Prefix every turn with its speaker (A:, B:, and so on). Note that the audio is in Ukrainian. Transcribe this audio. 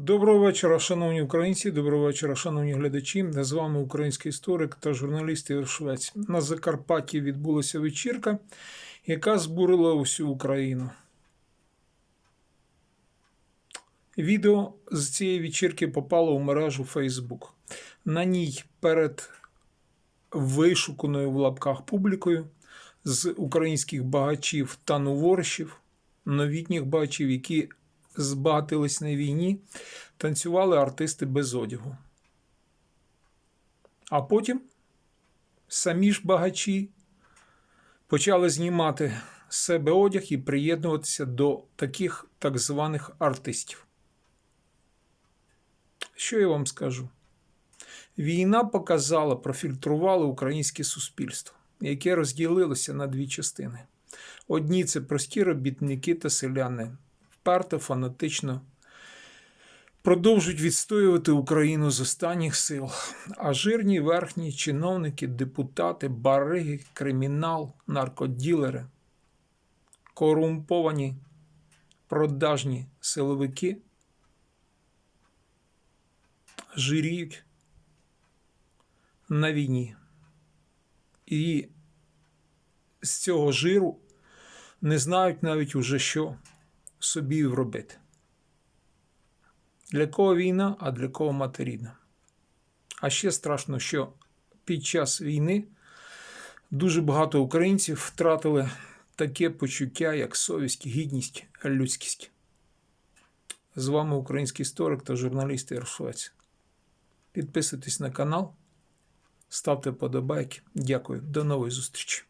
A: Доброго вечора, шановні українці, доброго вечора, шановні глядачі. З вами український історик та журналіст Ігор Швець. На Закарпатті відбулася вечірка, яка збурила усю Україну. Відео з цієї вечірки попало у мережу Facebook. На ній перед вишуканою в лапках публікою з українських багачів та новорщів, новітніх багачів, які збагатились на війні, танцювали артисти без одягу. А потім самі ж багачі почали знімати з себе одяг і приєднуватися до таких так званих артистів. Що я вам скажу? Війна показала, профільтрувала українське суспільство, яке розділилося на дві частини. Одні це прості робітники та селяни, вперто, фанатично продовжують відстоювати Україну з останніх сил. А жирні верхні чиновники, депутати, бариги, кримінал, наркоділери, корумповані продажні силовики жиріють на війні. І з цього жиру не знають навіть уже що собі вробити. Для кого війна, а для кого мати рідна. А ще страшно, що під час війни дуже багато українців втратили таке почуття, як совість, гідність, людськість. З вами український історик та журналіст Ігор Підписуйтесь на канал, ставте подобайки. Дякую. До нової зустрічі.